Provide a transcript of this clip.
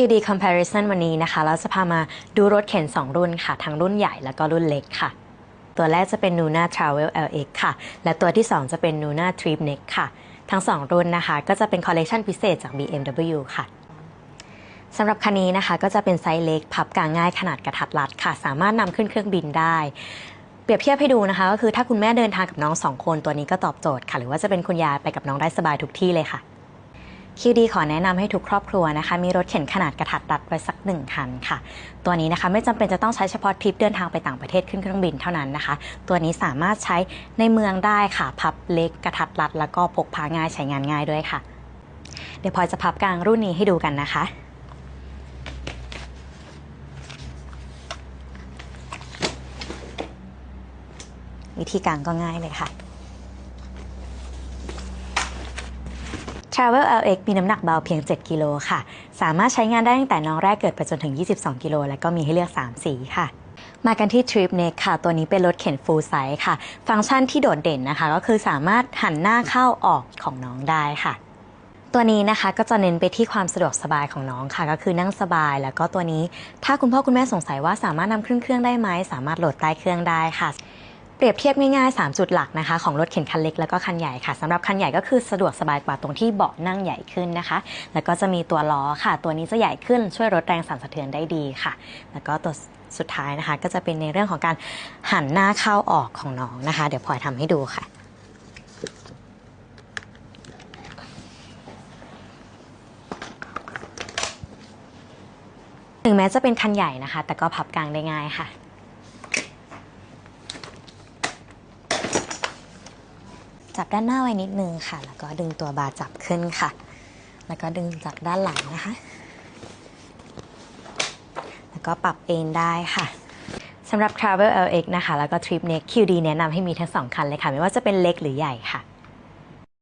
QD Comparison วันนี้นะคะ เราจะพามาดูรถเข็น 2 รุ่นค่ะ ทั้งรุ่นใหญ่แล้วก็รุ่นเล็กค่ะ ตัวแรกจะเป็น Nuna Travel LX ค่ะ และตัวที่ 2 จะเป็น Nuna Trip Next ค่ะ ทั้ง 2 รุ่นนะคะ ก็จะเป็นคอลเล t ชันพิเศษจาก BMW ค่ะสำหรับคันนี้นะคะ ก็จะเป็นไซส์เล็ก พับกางง่ายขนาดกระทัดรัดค่ะ สามารถนำขึ้นเครื่องบินได้เปรียบเทียบให้ดูนะคะก็คือถ้าคุณแม่เดินทางกับน้องสองคนตัวนี้ก็ตอบโจทย์ค่ะ หรือว่าจะเป็นคุณยายไปกับน้องได้สบายทุกที่เลยค่ะ QD ขอแนะนำให้ทุกครอบครัวนะคะ มีรถเข็นขนาดกระทัดรัดไว้สักหนึ่งคันค่ะ ตัวนี้นะคะไม่จำเป็นจะต้องใช้เฉพาะทริปเดินทางไปต่างประเทศขึ้นเครื่องบินเท่านั้นนะคะ ตัวนี้สามารถใช้ในเมืองได้ค่ะ พับเล็กกระทัดรัด แล้วก็พกพาง่ายใช้งานง่ายด้วยค่ะ เดี๋ยวพลอยจะพับกลางรุ่นนี้ให้ดูกันนะคะวิธีการก็ง่ายเลยค่ะ Travel LX มีน้ำหนักเบาเพียง 7 กิโลค่ะ สามารถใช้งานได้ตั้งแต่น้องแรกเกิดไปจนถึง 22 กิโล และก็มีให้เลือก 3 สีค่ะมากันที่ Trip Neck ค่ะ ตัวนี้เป็นรถเข็น full size ค่ะ ฟังก์ชันที่โดดเด่นนะคะ ก็คือสามารถหันหน้าเข้าออกของน้องได้ค่ะ ตัวนี้นะคะก็จะเน้นไปที่ความสะดวกสบายของน้องค่ะ ก็คือนั่งสบาย แล้วก็ตัวนี้ถ้าคุณพ่อคุณแม่สงสัยว่าสามารถนำขึ้นเครื่องได้ไหม สามารถโหลดใต้เครื่องได้ค่ะ เปรียบเทียบง่ายๆ 3 จุดหลักนะคะ ของรถเข็นคันเล็กแล้วก็คันใหญ่ค่ะสำหรับคันใหญ่ก็คือสะดวกสบายกว่าตรงที่เบาะนั่งใหญ่ขึ้นนะคะ แล้วก็จะมีตัวล้อค่ะ ตัวนี้จะใหญ่ขึ้นช่วยลดแรงสั่นสะเทือนได้ดีค่ะ แล้วก็ตัวสุดท้ายนะคะ ก็จะเป็นในเรื่องของการหันหน้าเข้าออกของน้องนะคะ เดี๋ยวพลอยทำให้ดูค่ะถึงแม้จะเป็นคันใหญ่นะคะ แต่ก็พับกลางได้ง่ายค่ะ จับด้านหน้าไว้นิดนึงค่ะ แล้วก็ดึงตัวบาจับขึ้นค่ะ แล้วก็ดึงจากด้านหลังนะคะ แล้วก็ปรับเอนได้ค่ะสำหรับ Travel LX นะคะ แล้วก็ Trip Neck QD แนะนำให้มีทั้งสองคันเลยค่ะ ไม่ว่าจะเป็นเล็กหรือใหญ่ค่ะ